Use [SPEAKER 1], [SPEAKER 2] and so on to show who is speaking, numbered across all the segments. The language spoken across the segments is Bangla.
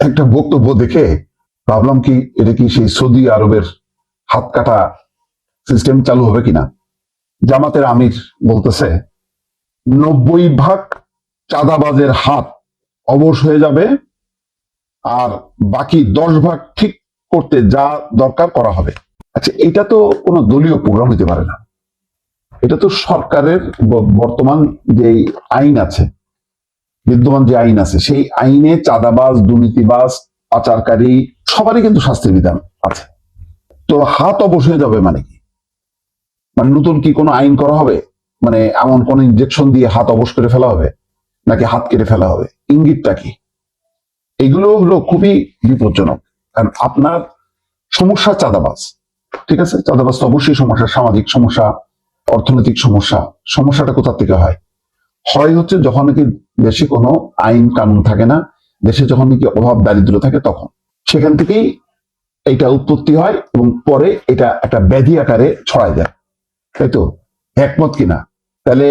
[SPEAKER 1] একটা বক্তব্য দেখে ভাবলাম কি, এটা কি সেই সৌদি আরবের হাত কাটা সিস্টেম চালু হবে কিনা? জামাতের আমির বলতেছে, নব্বই ভাগ চাঁদাবাজের হাত অবশ হয়ে যাবে আর বাকি দশ ভাগ ঠিক করতে যা দরকার করা হবে। আচ্ছা এটা তো কোনো দলীয় প্রোগ্রাম হতে পারে না। এটা তো সরকারের বর্তমান যে আইন আছে বিদ্যমান যে আইন আছে, সেই আইনে চাঁদাবাজ, দুর্নীতিবাজ আচারকারী সবারই কিন্তু শাস্তির বিধান আছে। তো হাত অবশ হয়ে যাবে মানে কি? মানে নতুন কি কোনো আইন করা হবে? মানে এমন কোন ইনজেকশন দিয়ে হাত অবশ করে ফেলা হবে? নাকি হাত কেটে ফেলা হবে? ইঙ্গিতটা কি? এগুলো হলো খুবই বিপজ্জনক। কারণ আপনার সমস্যা চাঁদাবাজ, ঠিক আছে? চাঁদাবাজ তো অবশ্যই সমস্যা, সামাজিক সমস্যা, অর্থনৈতিক সমস্যা। সমস্যাটা কোথা থেকে হয়? হয় হচ্ছে যখন নাকি দেশে কোনো আইন কানুন থাকে না, দেশে যখন নাকি অভাব দারিদ্র থাকে তখন। সেখান থেকেই এটা উৎপত্তি হয় এবং পরে এটা একটা ব্যাধি আকারে ছড়ায় যায়। তাই তো? একমত কিনা তাহলে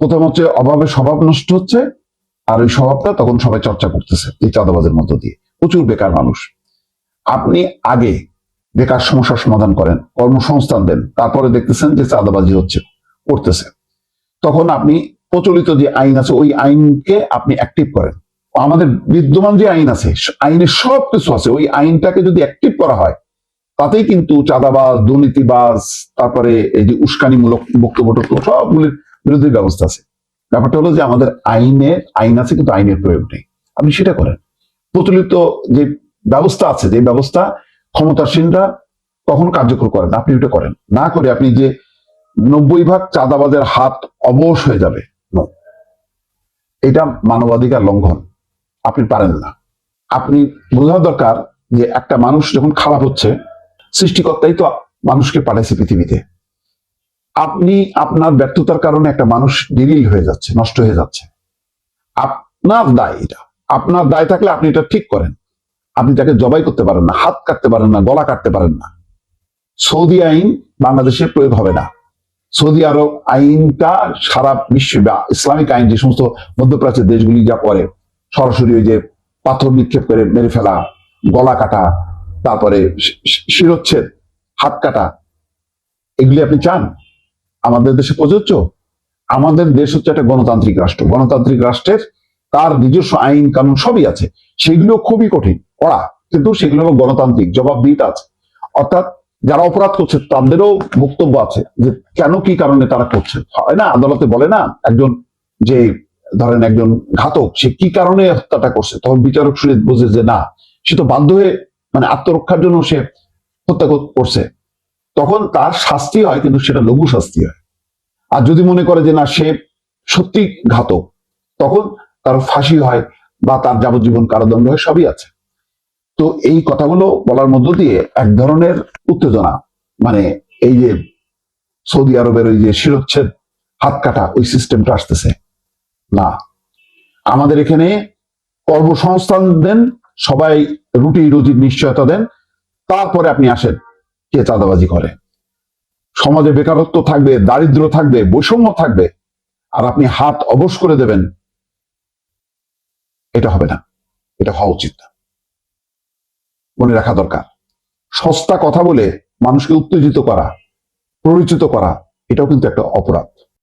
[SPEAKER 1] প্রথম হচ্ছে অভাবে স্বভাব নষ্ট হচ্ছে, আর ওই স্বভাবটা তখন সবাই চর্চা করতেছে এই চাঁদাবাজের মধ্য দিয়ে। প্রচুর বেকার মানুষ। আপনি আগে বেকার সমস্যার সমাধান করেন, কর্মসংস্থান দেন, তারপরে দেখতেছেন যে চাঁদাবাজি হচ্ছে করতেছে তখন আপনি প্রচলিত যে আইন আছে, ওই আইনকে আপনি অ্যাক্টিভ করেন। আমাদের বিদ্যমান যে আইন আছে আইনের সব কিছু আছে, ওই আইনটাকে যদি অ্যাক্টিভ করা হয়, তাতেই কিন্তু চাঁদাবাজ, দুর্নীতিবাজ, তারপরে এই যে উস্কানিমূলক বক্তব্য টক্তব্য, সবগুলির বিরুদ্ধে ব্যবস্থা আছে। ব্যাপারটা হলো যে আমাদের আইনের আইন আছে কিন্তু আইনের প্রয়োগ নেই। আপনি সেটা করেন। প্রচলিত যে ব্যবস্থা আছে, যে ব্যবস্থা ক্ষমতাসীনরা কখন কার্যকর করেন আপনি ওটা করেন। না করে আপনি যে নব্বই ভাগ চাঁদাবাজের হাত অবশ হয়ে যাবে এটা মানবাধিকার লঙ্ঘন। আপনি পারেন না। আপনি বোঝা দরকার যে একটা মানুষ যখন খারাপ হচ্ছে, সৃষ্টিকর্তাই তো মানুষকে পাঠাইছে পৃথিবীতে। আপনি আপনার ব্যর্থতার কারণে একটা মানুষ ডিরিল হয়ে যাচ্ছে, নষ্ট হয়ে যাচ্ছে। আপনার দায় এটা। আপনার দায় থাকলে আপনি এটা ঠিক করেন। আপনি তাকে জবাই করতে পারেন না, হাত কাটতে পারেন না, গলা কাটতে পারেন না। সৌদি আইন বাংলাদেশে প্রয়োগ হবে না। সৌদি আরব আইনটা সারা বিশ্বে বা ইসলামিক আইন যে সমস্ত মধ্যপ্রাচ্যের দেশগুলি যা করে, সরাসরি ওই যে পাথর নিক্ষেপ করে মেরে ফেলা, গলা কাটা, তারপরে শি- শি- হাত কাটা, এগুলি আপনি চান? আমাদের দেশে প্রযোজ্য? আমাদের দেশ হচ্ছে একটা গণতান্ত্রিক রাষ্ট্র। গণতান্ত্রিক রাষ্ট্রের তার নিজস্ব আইন কানুন সবই আছে। সেগুলো খুবই কঠিন করা কিন্তু সেগুলো গণতান্ত্রিক, জবাবদিহিতা আছে। অর্থাৎ যারা অপরাধ করছে, তাদেরও বক্তব্য আছে যে কেন কি কারণে তারা করছে। হয় না, আদালতে বলে না, একজন যে ধরেন একজন ঘাতক, সে কি কারণে হত্যাটা করছে? তখন বিচারক শুনে বোঝে যে না, সে তো বাধ্য হয়ে মানে আত্মরক্ষার জন্য সে হত্যা করছে। তখন তার শাস্তি হয়, কিন্তু সেটা লঘু শাস্তি হয়। আর যদি মনে করে যে না, সে সত্যি ঘাতক, তখন তার ফাঁসি হয় বা তার যাবজ্জীবন কারাদণ্ড হয়, সবই আছে। তো এই কথাগুলো বলার মধ্য দিয়ে এক ধরনের উত্তেজনা মানে এই যে সৌদি আরবের ওই যে শিরোচ্ছেদ হাত কাটা ওই সিস্টেমটা আসতেছে। না, আমাদের এখানে কর্মসংস্থান দেন, সবাই রুটি রুজির নিশ্চয়তা দেন, তারপরে আপনি আসেন কে চাঁদাবাজি করে। সমাজে বেকারত্ব থাকবে, দারিদ্র থাকবে, বৈষম্য থাকবে, আর আপনি হাত অবশ করে দেবেন, এটা হবে না, এটা হওয়া উচিত না। মনে রাখা দরকার। সস্তা কথা বলে মানুষকে উত্তেজিত করা, প্ররোচিত করা, এটাও কিন্তু একটা অপরাধ।